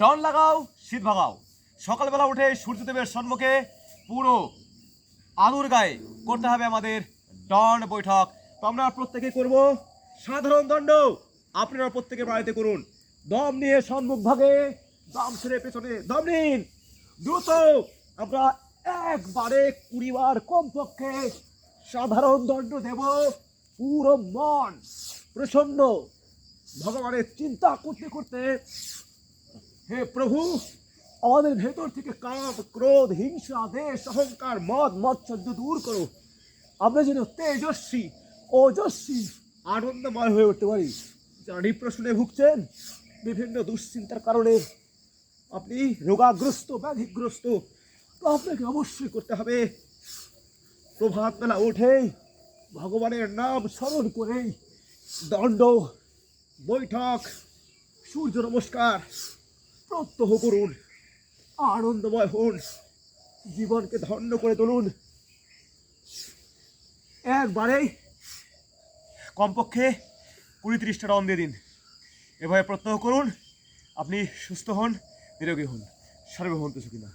ডন লাগাও, শীত ভাগাও। সকালবেলা উঠে সূর্যদেবের সম্মুখে পুরো আলুর গায়ে করতে হবে আমাদের ডন বৈঠক। তো আমরা প্রত্যেকে করব সাধারণ দণ্ড। আপনারা প্রত্যেকে বাড়িতে করুন। দম নিয়ে সম্মুখ ভাগে, দম সেরে পেছনে, দম নিন। দ্রুত আমরা একবারে কুড়ি বার কমপক্ষে সাধারণ দণ্ড দেব। পুরো মন প্রসন্ন। ভগবানের চিন্তা করতে করতে হে প্রভু, আমাদের ভেতর থেকে কাম ক্রোধ, হিংসা দেশ অহংকার, মদ, মৎসর্য দূর করো। আমরা যেন তেজস্বী ওজস্বী আনন্দময় হয়ে উঠতে পারি। যারা ডিপ্রেশনে ভুগছেন, বিভিন্ন দুশ্চিন্তার কারণে আপনি রোগাগ্রস্ত, ব্যাধিগ্রস্ত, তো আপনাকে অবশ্যই করতে হবে। প্রভাত বেলা উঠেই ভগবানের নাম স্মরণ করেই দণ্ড, বৈঠক, সূর্য নমস্কার প্রত্যহ করুন, আনন্দময় হন, জীবনকে ধন্য করে তুলুন। একবারেই কমপক্ষে কুড়ি তিরিশটা রন দিয়ে দিন। এভাবে প্রত্যহ করুন, আপনি সুস্থ হন, নিরোগী হন। সর্বে কিছু তো সুখী না